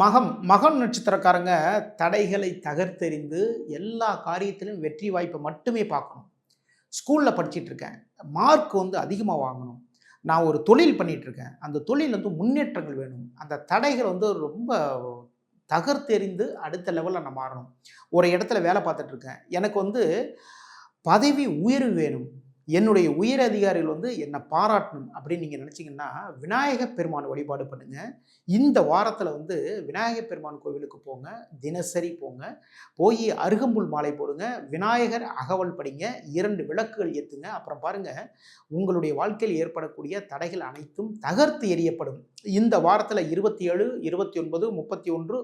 மகம் மகம் நட்சத்திரக்காரங்க தடைகளை தகர்த்தெறிந்து எல்லா காரியத்திலும் வெற்றி வாய்ப்பை மட்டுமே பார்க்கணும். ஸ்கூலில் படிச்சுட்டு இருக்கேன். மார்க் வந்து அதிகமாக வாங்கணும். நான் ஒரு தொழில் பண்ணிகிட்ருக்கேன் இருக்கேன். அந்த தொழில் வந்து முன்னேற்றங்கள் வேணும். அந்த தடைகள் வந்து ரொம்ப தகர்த்தெறிந்து அடுத்த லெவலில் நான் மாறணும். ஒரு இடத்துல வேலை பார்த்துட்ருக்கேன் எனக்கு வந்து பதவி உயர்வு வேணும். என்னுடைய உயர் அதிகாரிகள் வந்து என்னை பாராட்டணும் அப்படின்னு நீங்கள் நினச்சிங்கன்னா விநாயக பெருமான் வழிபாடு பண்ணுங்கள் இந்த வாரத்தில் வந்து விநாயகப் பெருமான் கோவிலுக்கு போங்க. தினசரி போங்க. போய் அருகம்புல் மாலை போடுங்க. விநாயகர் அகவல் படிங்க. இரண்டு விளக்குகள் ஏற்றுங்க அப்புறம் பாருங்கள் உங்களுடைய வாழ்க்கையில் ஏற்படக்கூடிய தடைகள் அனைத்தும் தகர்த்து எறியப்படும். இந்த வாரத்தில் இருபத்தி ஏழு இருபத்தி ஒன்பது முப்பத்தி ஒன்று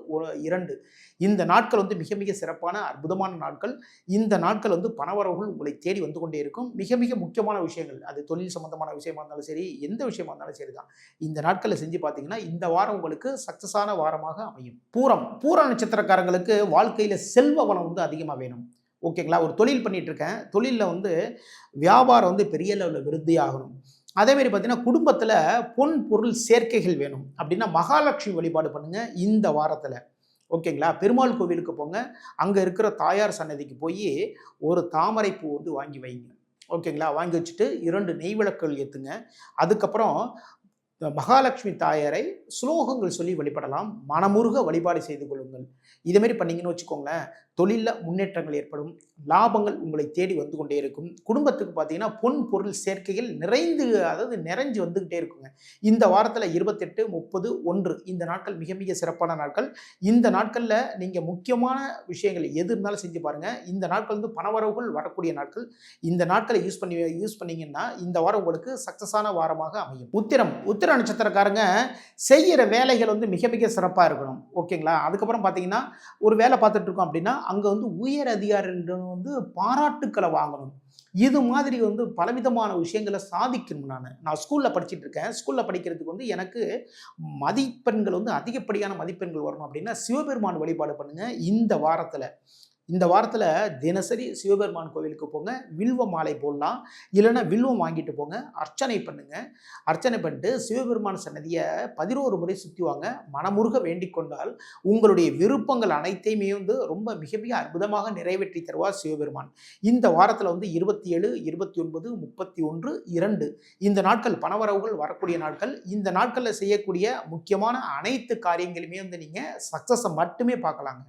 இரண்டு. இந்த நாட்கள் வந்து மிக மிக சிறப்பான அற்புதமான நாட்கள். இந்த நாட்கள் வந்து பணவரவுகள் உங்களை தேடி வந்து கொண்டே இருக்கும். மிக மிக முக்கியமான விஷயங்கள். அது தொழில் சம்பந்தமான விஷயமா இருந்தாலும் சரி எந்த விஷயமா இருந்தாலும் சரி தான். இந்த நாட்களில் செஞ்சு பார்த்தீங்கன்னா இந்த வாரம் உங்களுக்கு சக்ஸஸான வாரமாக அமையும். பூரம். பூர நட்சத்திரக்காரங்களுக்கு வாழ்க்கையில் செல்வ வளம் வந்து அதிகமாக வேணும். ஓகேங்களா? ஒரு தொழில் பண்ணிட்டு இருக்கேன். தொழிலில் வந்து வியாபாரம் வந்து பெரிய லெவலில் விருத்தி ஆகணும். அதேமாரி பார்த்தீங்கன்னா குடும்பத்தில் பொன் பொருள் சேர்க்கைகள் வேணும் அப்படின்னா மகாலட்சுமி வழிபாடு பண்ணுங்கள் இந்த வாரத்தில். ஓகேங்களா? பெருமாள் கோவிலுக்கு போங்க. அங்கே இருக்கிற தாயார் சன்னதிக்கு போய் ஒரு தாமரை பூ வந்து வாங்கி வைங்க. ஓகேங்களா? வாங்கி வச்சுட்டு இரண்டு நெய் விளக்குகள் ஏற்றுங்க அதுக்கப்புறம் மகாலட்சுமி தாயாரை ஸ்லோகங்கள் சொல்லி வழிபடலாம். மனமுருக வழிபாடு செய்து கொள்ளுங்கள். இதேமாரி பண்ணீங்கன்னு வச்சுக்கோங்களேன். தொழிலில் முன்னேற்றங்கள் ஏற்படும் லாபங்கள் உங்களை தேடி வந்து கொண்டே இருக்கும். குடும்பத்துக்கு பார்த்தீங்கன்னா பொன் பொருள் சேர்க்கைகள் நிறைந்து அதாவது நிறைஞ்சு வந்துக்கிட்டே இருக்குங்க. இந்த வாரத்தில் இருபத்தெட்டு முப்பது ஒன்று இந்த நாட்கள் மிக மிக சிறப்பான நாட்கள். இந்த நாட்களில் நீங்கள் முக்கியமான விஷயங்கள் எது இருந்தாலும் செஞ்சு பாருங்கள் இந்த நாட்கள் வந்து பணவரவுகள் வரக்கூடிய நாட்கள். இந்த நாட்களை யூஸ் பண்ணி யூஸ் பண்ணீங்கன்னா இந்த வாரம் உங்களுக்கு சக்ஸஸான வாரமாக அமையும். உத்திரம் உத்திர நட்சத்திரக்காரங்க செய்கிற வேலைகள் வந்து மிக மிக சிறப்பாக இருக்கணும். ஓகேங்களா? அதுக்கப்புறம் பார்த்தீங்கன்னா ஒரு வேலை பார்த்துட்ருக்கோம் அப்படின்னா அங்கே வந்து உயர் அதிகாரிகள் வந்து பாராட்டுக்களை வாங்கணும். இது மாதிரி வந்து பலவிதமான விஷயங்களை சாதிக்கணும் நான். நான் ஸ்கூலில் படிச்சுட்டு இருக்கேன். ஸ்கூலில் படிக்கிறதுக்கு வந்து எனக்கு மதிப்பெண்கள் வந்து அதிகப்படியான மதிப்பெண்கள் வரணும் அப்படின்னா சிவபெருமான் வழிபாடு பண்ணுங்கள் இந்த வாரத்தில். இந்த வாரத்தில் தினசரி சிவபெருமான் கோவிலுக்கு போங்க. வில்வ மாலை போடலாம். இல்லைன்னா வில்வம் வாங்கிட்டு போங்க. அர்ச்சனை பண்ணுங்க. அர்ச்சனை பண்ணிட்டு சிவபெருமான் சன்னதியை பதினோரு முறை சுற்றி வாங்க. மனமுருக வேண்டிக் கொண்டால் உங்களுடைய விருப்பங்கள் அனைத்தையுமே வந்து ரொம்ப மிக மிக அற்புதமாக நிறைவேற்றி தருவார் சிவபெருமான். இந்த வாரத்தில் வந்து இருபத்தி ஏழு இருபத்தி ஒன்பது முப்பத்தி ஒன்று இரண்டு. இந்த நாட்கள் பணவரவுகள் வரக்கூடிய நாட்கள். இந்த நாட்களில் செய்யக்கூடிய முக்கியமான அனைத்து காரியங்களுமே வந்து நீங்கள் சக்ஸஸை மட்டுமே பார்க்கலாங்க.